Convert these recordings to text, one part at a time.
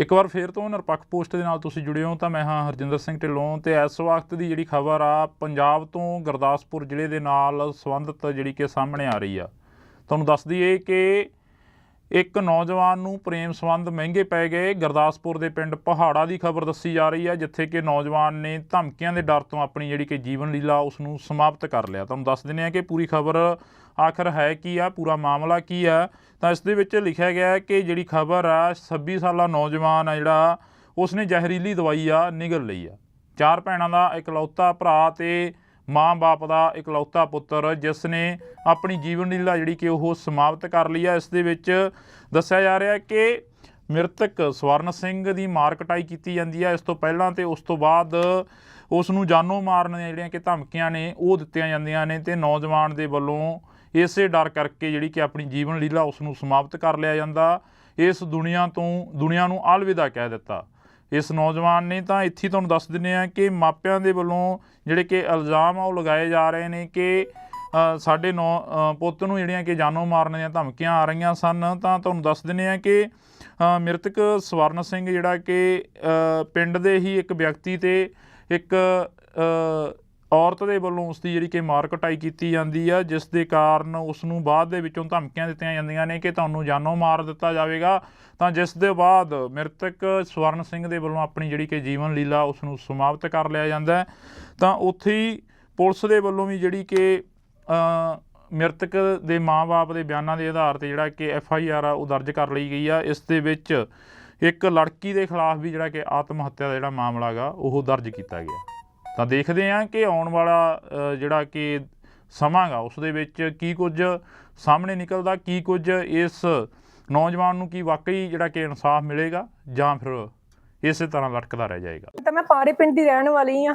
ਇੱਕ ਵਾਰ ਫੇਰ ਤੋਂ ਨਿਰਪੱਖ ਪੋਸਟ ਦੇ ਨਾਲ ਤੁਸੀਂ ਜੁੜੇ ਹੋ ਤਾਂ ਮੈਂ ਹਾਂ ਹਰਜਿੰਦਰ ਸਿੰਘ ਢਿੱਲੋਂ ਤੇ ਇਸ ਵਕਤ ਦੀ ਜਿਹੜੀ ਖਬਰ ਆ, ਪੰਜਾਬ ਤੋਂ ਗੁਰਦਾਸਪੁਰ ਜ਼ਿਲ੍ਹੇ ਦੇ ਨਾਲ ਸੰਬੰਧਿਤ ਜਿਹੜੀ ਕਿ ਸਾਹਮਣੇ ਆ ਰਹੀ ਆ। ਤੁਹਾਨੂੰ ਦੱਸ ਦਈਏ ਕਿ ਇੱਕ ਨੌਜਵਾਨ ਨੂੰ ਪ੍ਰੇਮ ਸੰਬੰਧ ਮਹਿੰਗੇ ਪੈ ਗਏ। ਗੁਰਦਾਸਪੁਰ ਦੇ ਪਿੰਡ ਪਹਾੜਾ ਦੀ ਖਬਰ ਦੱਸੀ ਜਾ ਰਹੀ ਹੈ ਜਿੱਥੇ ਕਿ ਨੌਜਵਾਨ ਨੇ ਧਮਕੀਆਂ ਦੇ ਡਰ ਤੋਂ ਆਪਣੀ ਜਿਹੜੀ ਕਿ ਜੀਵਨ ਲੀਲਾ ਉਸ ਨੂੰ ਸਮਾਪਤ ਕਰ ਲਿਆ। ਤੁਹਾਨੂੰ ਦੱਸ ਦਿੰਦੇ ਆ ਕਿ ਪੂਰੀ ਖਬਰ ਆਖਰ ਹੈ ਕੀ ਆ? ਪੂਰਾ ਮਾਮਲਾ ਕੀ ਆ? ਤਾਂ ਇਸ ਦੇ ਵਿੱਚ ਲਿਖਿਆ ਗਿਆ ਹੈ ਕਿ ਜਿਹੜੀ ਖਬਰ ਆ 26 ਸਾਲਾ ਨੌਜਵਾਨ ਆ ਜਿਹੜਾ, ਉਸਨੇ ਜ਼ਹਿਰੀਲੀ ਦਵਾਈ ਆ, ਨਿਗਲ ਲਈ ਆ। ਚਾਰ ਭੈਣਾਂ ਦਾ ਇਕਲੌਤਾ ਭਰਾ ਤੇ ਮਾਂ-ਬਾਪ ਦਾ ਇਕਲੌਤਾ ਪੁੱਤਰ ਜਿਸ ਨੇ ਆਪਣੀ ਜੀਵਨ ਲੀਲਾ ਜਿਹੜੀ ਕਿ ਉਹ ਸਮਾਪਤ ਕਰ ਲਈ ਆ। ਇਸ ਦੇ ਵਿੱਚ ਦੱਸਿਆ ਜਾ ਰਿਹਾ ਹੈ ਕਿ ਮ੍ਰਿਤਕ ਸਵਰਨ ਸਿੰਘ ਦੀ ਮਾਰ ਕਟਾਈ ਕੀਤੀ ਜਾਂਦੀ ਹੈ ਇਸ ਤੋਂ ਪਹਿਲਾਂ ਤੇ ਉਸ ਤੋਂ ਬਾਅਦ ਉਸ ਨੂੰ ਜਾਨੋਂ ਮਾਰਨ ਦੀਆਂ ਜਿਹੜੀਆਂ ਕਿ ਧਮਕੀਆਂ ਨੇ, ਉਹ ਦਿੱਤੀਆਂ ਜਾਂਦੀਆਂ ਨੇ ਤੇ ਨੌਜਵਾਨ ਦੇ ਵੱਲੋਂ ਇਸੇ ਡਰ ਕਰਕੇ ਜਿਹੜੀ ਕਿ ਆਪਣੀ ਜੀਵਨ ਲੀਲਾ ਉਸ ਨੂੰ ਸਮਾਪਤ ਕਰ ਲਿਆ ਜਾਂਦਾ। ਇਸ ਦੁਨੀਆ ਤੋਂ, ਦੁਨੀਆ ਨੂੰ ਅਲਵਿਦਾ ਕਹਿ ਦਿੱਤਾ। ਇਸ ਨੌਜਵਾਨ ਨੇ ਤਾਂ ਇੱਥੇ ਤੁਹਾਨੂੰ ਦੱਸ ਦਿੰਦੇ ਆ ਕਿ ਮਾਪਿਆਂ ਦੇ ਵੱਲੋਂ ਜਿਹੜੇ ਕਿ ਇਲਜ਼ਾਮ ਆ ਉਹ ਲਗਾਏ ਜਾ ਰਹੇ ਨੇ ਕਿ ਸਾਡੇ ਨੌ ਪੁੱਤ ਨੂੰ ਜਿਹੜੀਆਂ ਕਿ ਜਾਨੋਂ ਮਾਰਨ ਦੀਆਂ ਧਮਕੀਆਂ ਆ ਰਹੀਆਂ ਸਨ। ਤਾਂ ਤੁਹਾਨੂੰ ਦੱਸ ਦਿੰਦੇ ਆ ਕਿ ਮ੍ਰਿਤਕ ਸਵਰਨ ਸਿੰਘ ਜਿਹੜਾ ਕਿ ਪਿੰਡ ਦੇ ਹੀ ਇੱਕ ਵਿਅਕਤੀ ਤੇ ਇੱਕ ਔਰਤ ਦੇ ਵੱਲੋਂ ਉਸ ਦੀ ਜਿਹੜੀ ਕਿ ਮਾਰ ਕਟਾਈ ਕੀਤੀ ਜਾਂਦੀ ਆ, ਜਿਸ ਦੇ ਕਾਰਨ ਉਸ ਨੂੰ ਬਾਅਦ ਦੇ ਵਿੱਚੋਂ ਧਮਕੀਆਂ ਦਿੱਤੀਆਂ ਜਾਂਦੀਆਂ ਨੇ ਕਿ ਤੁਹਾਨੂੰ ਜਾਨੋਂ ਮਾਰ ਦਿੱਤਾ ਜਾਵੇਗਾ। ਤਾਂ ਜਿਸ ਦੇ ਬਾਅਦ ਮ੍ਰਿਤਕ ਸਵਰਨ ਸਿੰਘ ਦੇ ਵੱਲੋਂ ਆਪਣੀ ਜਿਹੜੀ ਕਿ ਜੀਵਨ ਲੀਲਾ ਉਸ ਨੂੰ ਸਮਾਪਤ ਕਰ ਲਿਆ ਜਾਂਦਾ ਤਾਂ ਉੱਥੇ ਹੀ ਪੁਲਿਸ ਦੇ ਵੱਲੋਂ ਵੀ ਜਿਹੜੀ ਕਿ ਮ੍ਰਿਤਕ ਦੇ ਮਾਂ-ਬਾਪ ਦੇ ਬਿਆਨਾਂ ਦੇ ਆਧਾਰ ਤੇ ਜਿਹੜਾ ਕਿ ਐਫ ਆਈ ਆਰ ਆ ਉਹ ਦਰਜ ਕਰ ਲਈ ਗਈ ਆ। ਇਸ ਦੇ ਵਿੱਚ ਇੱਕ ਲੜਕੀ ਦੇ ਖਿਲਾਫ ਵੀ ਜਿਹੜਾ ਕਿ ਆਤਮ ਹੱਤਿਆ ਦਾ ਜਿਹੜਾ ਮਾਮਲਾ ਗਾ ਉਹ ਦਰਜ ਕੀਤਾ ਗਿਆ। ਤਾਂ ਦੇਖਦੇ ਹਾਂ ਕਿ ਆਉਣ ਵਾਲਾ ਜਿਹੜਾ ਕਿ ਸਮਾਂ ਗਾ ਉਸ ਦੇ ਵਿੱਚ ਕੀ ਕੁਝ ਸਾਹਮਣੇ ਨਿਕਲਦਾ, ਕੀ ਕੁਝ ਇਸ ਨੌਜਵਾਨ ਨੂੰ ਕੀ ਵਾਕਈ ਜਿਹੜਾ ਕਿ ਇਨਸਾਫ ਮਿਲੇਗਾ ਜਾਂ ਫਿਰ ਇਸੇ ਤਰ੍ਹਾਂ ਲਟਕਦਾ ਰਹਿ ਜਾਏਗਾ। ਤਾਂ ਮੈਂ ਪਾਰੇ ਪਿੰਡ ਦੀ ਰਹਿਣ ਵਾਲੀ ਆ।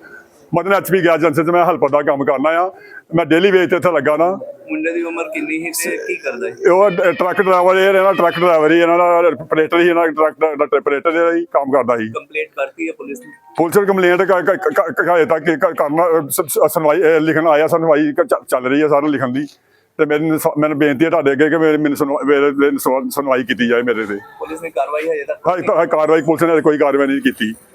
ਮਦਨ ਐਚਪੀ ਗੈਸ ਏਜੰਸੀ 'ਚ ਮੈਂ ਹੈਲਪਰ ਦਾ ਕੰਮ ਕਰਨਾ ਆ। ਮੈਂ ਡੇਲੀ ਵੇਜ ਤੇ ਇੱਥੇ ਲੱਗਾ ਨਾ। ਮੁੰਡੇ ਦੀ ਉਮਰ ਕਿੰਨੀ ਸੀ ਤੇ ਕੀ ਕਰਦਾ ਹੈ ਉਹ ਡ- ਟਰੱਕ ਡਰਾਈਵਰ ਇਹ ਇਹਨਾਂ ਟਰੱਕ ਡਰਾਈਵਰ ਹੀ ਇਹਨਾਂ ਦਾ ਆਪਰੇਟਰ ਹੀ ਇਹਨਾਂ ਦਾ ਟਰੱਕ ਦਾ ਆਪਰੇਟਰ ਜਿਹੜਾ ਹੀ ਕੰਮ ਕਰਦਾ ਸੀ। ਕੰਪਲੀਟ ਕਰਤੀ ਹੈ ਪੁਲਿਸ ਨੇ? ਪੁਲਿਸ ਨੂੰ ਕੰਪਲੇਂਟ ਹਜੇ ਤੱਕ ਇਹ ਕ- ਕਰਨਾ ਅਹ, ਸ- ਸ- ਸੁਣਵਾਈ ਅਹ, ਲਿਖਣ ਆਇਆ ਸੁਣਵਾਈ ਕ- ਚੱਲ- ਚੱਲ ਰਹੀ ਹੈ ਸਾਰਾ ਲਿਖਣ ਦੀ। ਤੇ ਮੈਨੂੰ ਸ- ਮੈਨੂੰ ਬੇਨਤੀ ਹੈ ਤੁਹਾਡੇ ਅੱਗੇ ਕਿ ਮੇਰੇ- ਮੈਨੂੰ ਸੁਣਵਾ- ਮੇਰੇ ਤੇ ਸੁਣ- ਸੁਣਵਾਈ ਕੀਤੀ ਜਾਏ ਮੇਰੇ ਤੇ। ਪੁਲਿਸ ਨੇ ਕਾਰਵਾਈ ਹਜੇ ਤੱਕ ਹਾਂ ਤਾਂ ਕਾਰਵਾਈ ਪੁਲਿਸ ਨੇ ਕੋਈ ਕਾਰਵਾਈ ਨਹੀਂ ਕੀਤੀ।